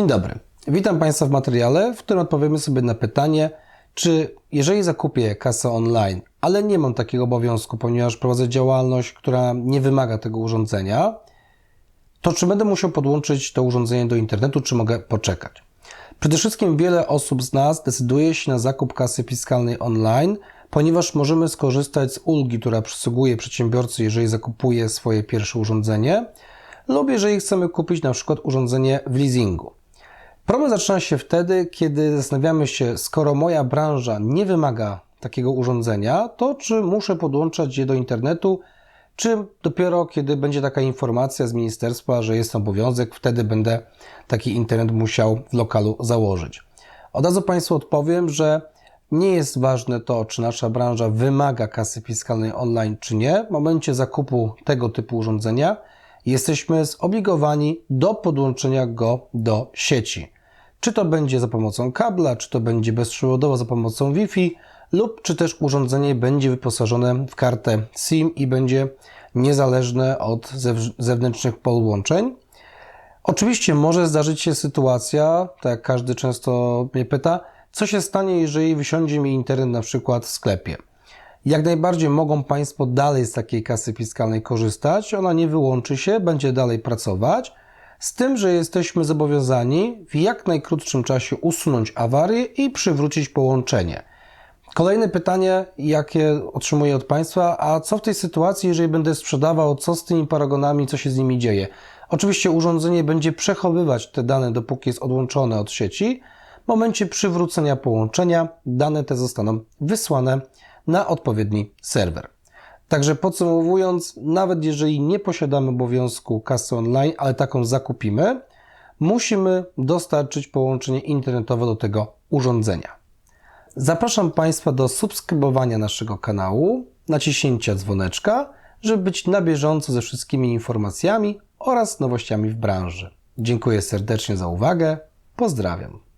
Dzień dobry. Witam Państwa w materiale, w którym odpowiemy sobie na pytanie, czy jeżeli zakupię kasę online, ale nie mam takiego obowiązku, ponieważ prowadzę działalność, która nie wymaga tego urządzenia, to czy będę musiał podłączyć to urządzenie do internetu, czy mogę poczekać? Przede wszystkim wiele osób z nas decyduje się na zakup kasy fiskalnej online, ponieważ możemy skorzystać z ulgi, która przysługuje przedsiębiorcy, jeżeli zakupuje swoje pierwsze urządzenie, lub jeżeli chcemy kupić na przykład urządzenie w leasingu. Problem zaczyna się wtedy, kiedy zastanawiamy się, skoro moja branża nie wymaga takiego urządzenia, to czy muszę podłączać je do internetu, czy dopiero kiedy będzie taka informacja z ministerstwa, że jest obowiązek, wtedy będę taki internet musiał w lokalu założyć. Od razu Państwu odpowiem, że nie jest ważne to, czy nasza branża wymaga kasy fiskalnej online, czy nie. W momencie zakupu tego typu urządzenia jesteśmy zobligowani do podłączenia go do sieci. Czy to będzie za pomocą kabla, czy to będzie bezprzewodowo za pomocą Wi-Fi, lub czy też urządzenie będzie wyposażone w kartę SIM i będzie niezależne od zewnętrznych podłączeń. Oczywiście może zdarzyć się sytuacja, tak jak każdy często mnie pyta, co się stanie, jeżeli wysiądzie mi internet na przykład w sklepie. Jak najbardziej mogą Państwo dalej z takiej kasy fiskalnej korzystać, ona nie wyłączy się, będzie dalej pracować, z tym, że jesteśmy zobowiązani w jak najkrótszym czasie usunąć awarię i przywrócić połączenie. Kolejne pytanie, jakie otrzymuję od Państwa, a co w tej sytuacji, jeżeli będę sprzedawał, co z tymi paragonami, co się z nimi dzieje? Oczywiście urządzenie będzie przechowywać te dane, dopóki jest odłączone od sieci. W momencie przywrócenia połączenia dane te zostaną wysłane na odpowiedni serwer. Także podsumowując, nawet jeżeli nie posiadamy obowiązku kasy online, ale taką zakupimy, musimy dostarczyć połączenie internetowe do tego urządzenia. Zapraszam Państwa do subskrybowania naszego kanału, naciśnięcia dzwoneczka, żeby być na bieżąco ze wszystkimi informacjami oraz nowościami w branży. Dziękuję serdecznie za uwagę. Pozdrawiam.